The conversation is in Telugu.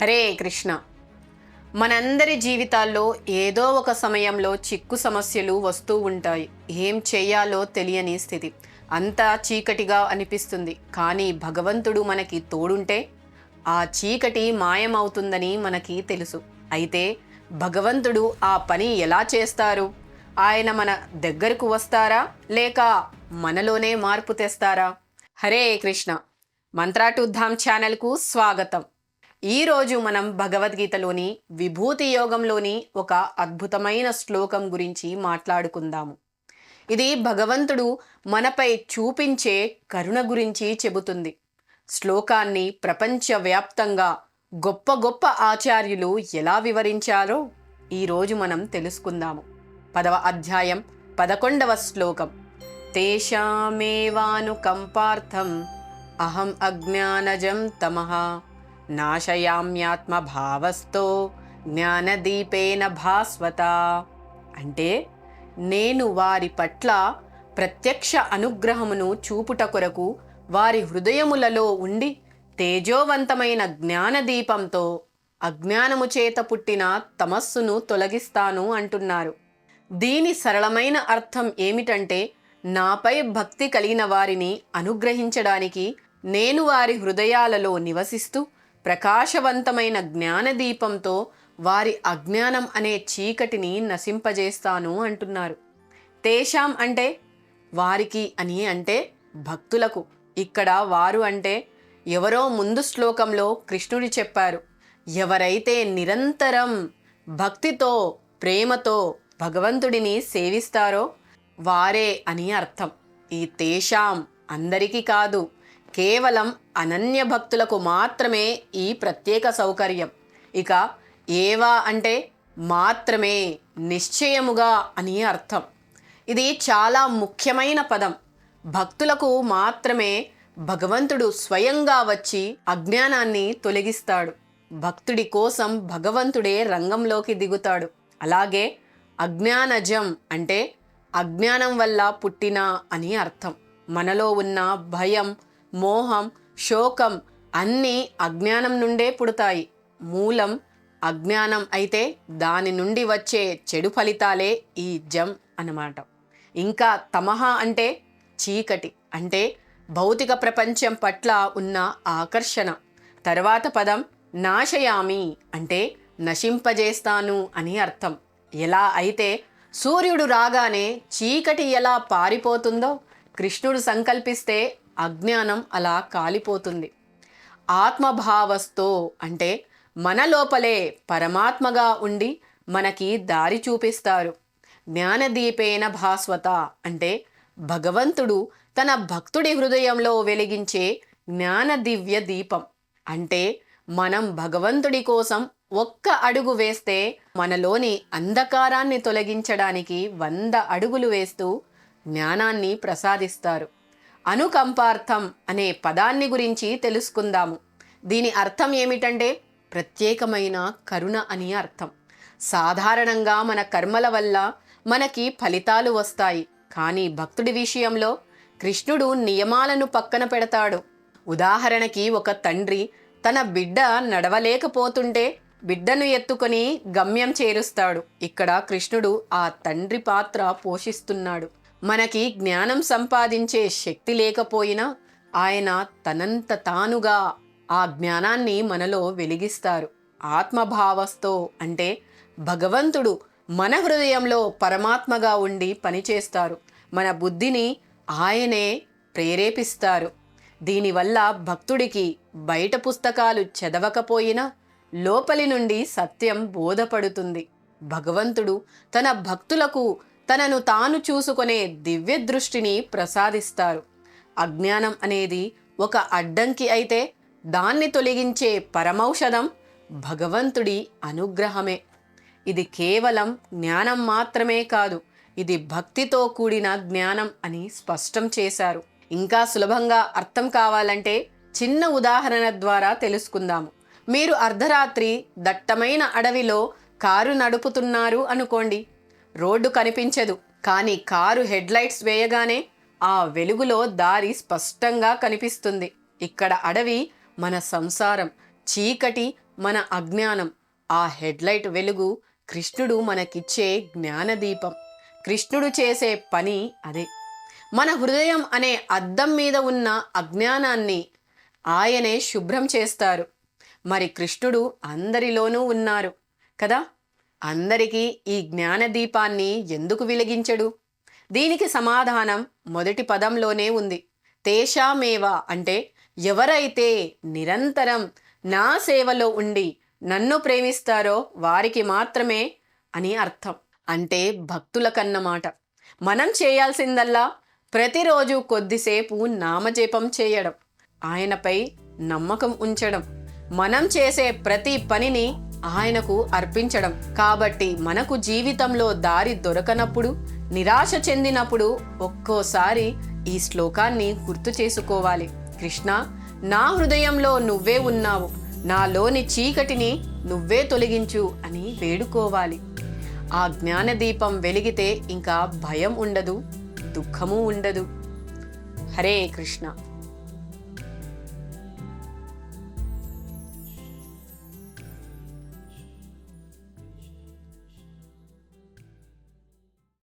హరే కృష్ణ. మనందరి జీవితాల్లో ఏదో ఒక సమయంలో చిక్కు సమస్యలు వస్తూ ఉంటాయి. ఏం చేయాలో తెలియని స్థితి. అంతా చీకటిగా అనిపిస్తుంది. కానీ భగవంతుడు మనకి తోడుంటే ఆ చీకటి మాయమవుతుందని మనకి తెలుసు. అయితే భగవంతుడు ఆ పని ఎలా చేస్తారు? ఆయన మన దగ్గరకు వస్తారా? లేక మనలోనే మార్పు తెస్తారా? హరే కృష్ణ. మంత్రాటుద్ధాం ఛానల్కు స్వాగతం. ఈరోజు మనం భగవద్గీతలోని విభూతి యోగంలోని ఒక అద్భుతమైన శ్లోకం గురించి మాట్లాడుకుందాము. ఇది భగవంతుడు మనపై చూపించే కరుణ గురించి చెబుతుంది. శ్లోకాన్ని ప్రపంచవ్యాప్తంగా గొప్ప గొప్ప ఆచార్యులు ఎలా వివరించారో ఈరోజు మనం తెలుసుకుందాము. పదవ అధ్యాయం పదకొండవ శ్లోకం. తేషామేవానుకంపార్థం అహం అజ్ఞానజం తమః నాశయామ్యాత్మభావస్థో జ్ఞానదీపేన భాస్వత. అంటే నేను వారి పట్ల ప్రత్యక్ష అనుగ్రహమును చూపుట కొరకు వారి హృదయములలో ఉండి తేజోవంతమైన జ్ఞానదీపంతో అజ్ఞానము చేత పుట్టిన తమస్సును తొలగిస్తాను అంటున్నారు. దీని సరళమైన అర్థం ఏమిటంటే నాపై భక్తి కలిగిన వారిని అనుగ్రహించడానికి నేను వారి హృదయాలలో నివసిస్తూ ప్రకాశవంతమైన జ్ఞానదీపంతో వారి అజ్ఞానం అనే చీకటిని నశింపజేస్తాను అంటున్నారు. తేషాం అంటే వారికి అని అంటే భక్తులకు. ఇక్కడ వారు అంటే ఎవరో ముందు శ్లోకంలో కృష్ణుడు చెప్పారు. ఎవరైతే నిరంతరం భక్తితో ప్రేమతో భగవంతుడిని సేవిస్తారో వారే అని అర్థం. ఈ తేషాం అందరికీ కాదు కేవలం అనన్య భక్తులకు మాత్రమే ఈ ప్రత్యేక సౌకర్యం. ఇక ఏవా అంటే మాత్రమే నిశ్చయముగా అని అర్థం. ఇది చాలా ముఖ్యమైన పదం. భక్తులకు మాత్రమే భగవంతుడు స్వయంగా వచ్చి అజ్ఞానాన్ని తొలగిస్తాడు. భక్తుడి కోసం భగవంతుడే రంగంలోకి దిగుతాడు. అలాగే అజ్ఞానజం అంటే అజ్ఞానం వల్ల పుట్టిన అని అర్థం. మనలో ఉన్న భయం మోహం శోకం అన్నీ అజ్ఞానం నుండే పుడతాయి. మూలం అజ్ఞానం అయితే దాని నుండి వచ్చే చెడు ఫలితాలే ఈ జం అన్నమాట. ఇంకా తమహ అంటే చీకటి అంటే భౌతిక ప్రపంచం పట్ల ఉన్న ఆకర్షణ. తర్వాత పదం నాశయామి అంటే నశింపజేస్తాను అని అర్థం. ఎలా అయితే సూర్యుడు రాగానే చీకటి ఎలా పారిపోతుందో కృష్ణుడు సంకల్పిస్తే అజ్ఞానం అలా కాలిపోతుంది. ఆత్మభావస్తో అంటే మన లోపలే పరమాత్మగా ఉండి మనకి దారి చూపిస్తారు. జ్ఞానదీపేన భాస్వత అంటే భగవంతుడు తన భక్తుడి హృదయంలో వెలిగించే జ్ఞాన దివ్య దీపం. అంటే మనం భగవంతుడి కోసం ఒక్క అడుగు వేస్తే మనలోని అంధకారాన్ని తొలగించడానికి వంద అడుగులు వేస్తూ జ్ఞానాన్ని ప్రసాదిస్తారు. అనుకంపార్థం అనే పదాన్ని గురించి తెలుసుకుందాము. దీని అర్థం ఏమిటంటే ప్రత్యేకమైన కరుణ అని అర్థం. సాధారణంగా మన కర్మల వల్ల మనకి ఫలితాలు వస్తాయి. కానీ భక్తుడి విషయంలో కృష్ణుడు నియమాలను పక్కన పెడతాడు. ఉదాహరణకి ఒక తండ్రి తన బిడ్డ నడవలేకపోతుంటే బిడ్డను ఎత్తుకొని గమ్యం చేరుస్తాడు. ఇక్కడ కృష్ణుడు ఆ తండ్రి పాత్ర పోషిస్తున్నాడు. మనకి జ్ఞానం సంపాదించే శక్తి లేకపోయినా ఆయన తనంత తానుగా ఆ జ్ఞానాన్ని మనలో వెలిగిస్తారు. ఆత్మభావస్తో అంటే భగవంతుడు మన హృదయంలో పరమాత్మగా ఉండి పనిచేస్తారు. మన బుద్ధిని ఆయనే ప్రేరేపిస్తారు. దీనివల్ల భక్తుడికి బయట పుస్తకాలు చదవకపోయినా లోపలి నుండి సత్యం బోధపడుతుంది. భగవంతుడు తన భక్తులకు తనను తాను చూసుకునే దివ్య దృష్టిని ప్రసాదిస్తారు. అజ్ఞానం అనేది ఒక అడ్డంకి అయితే దాన్ని తొలగించే పరమౌషధం భగవంతుడి అనుగ్రహమే. ఇది కేవలం జ్ఞానం మాత్రమే కాదు ఇది భక్తితో కూడిన జ్ఞానం అని స్పష్టం చేశారు. ఇంకా సులభంగా అర్థం కావాలంటే చిన్న ఉదాహరణ ద్వారా తెలుసుకుందాము మీరు అర్ధరాత్రి దట్టమైన అడవిలో కారు నడుపుతున్నారు అనుకోండి. రోడ్డు కనిపించదు కానీ కారు హెడ్లైట్స్ వేయగానే ఆ వెలుగులో దారి స్పష్టంగా కనిపిస్తుంది. ఇక్కడ అడవి మన సంసారం చీకటి మన అజ్ఞానం. ఆ హెడ్లైట్ వెలుగు కృష్ణుడు మనకిచ్చే జ్ఞానదీపం. కృష్ణుడు చేసే పని అదే. మన హృదయం అనే అద్దం మీద ఉన్న అజ్ఞానాన్ని ఆయనే శుభ్రం చేస్తారు. మరి కృష్ణుడు అందరిలోనూ ఉన్నారు కదా? అందరికీ ఈ జ్ఞానదీపాన్ని ఎందుకు వెలిగించడు? దీనికి సమాధానం మొదటి పదంలోనే ఉంది. తేషామేవా అంటే ఎవరైతే నిరంతరం నా సేవలో ఉండి నన్ను ప్రేమిస్తారో వారికి మాత్రమే అని అర్థం. అంటే భక్తుల కన్నమాట. మనం చేయాల్సిందల్లా ప్రతిరోజు కొద్దిసేపు నామజపం చేయడం ఆయనపై నమ్మకం ఉంచడం. మనం చేసే ప్రతి పనిని ఆయనకు అర్పించడం. కాబట్టి మనకు జీవితంలో దారి దొరకనప్పుడు నిరాశ చెందినప్పుడు ఒక్కోసారి ఈ శ్లోకాన్ని గుర్తు చేసుకోవాలి. కృష్ణ నా హృదయంలో నువ్వే ఉన్నావు. నాలోని చీకటిని నువ్వే తొలగించు అని వేడుకోవాలి. ఆ జ్ఞానదీపం వెలిగితే ఇంకా భయం ఉండదు దుఃఖము ఉండదు. హరే కృష్ణ.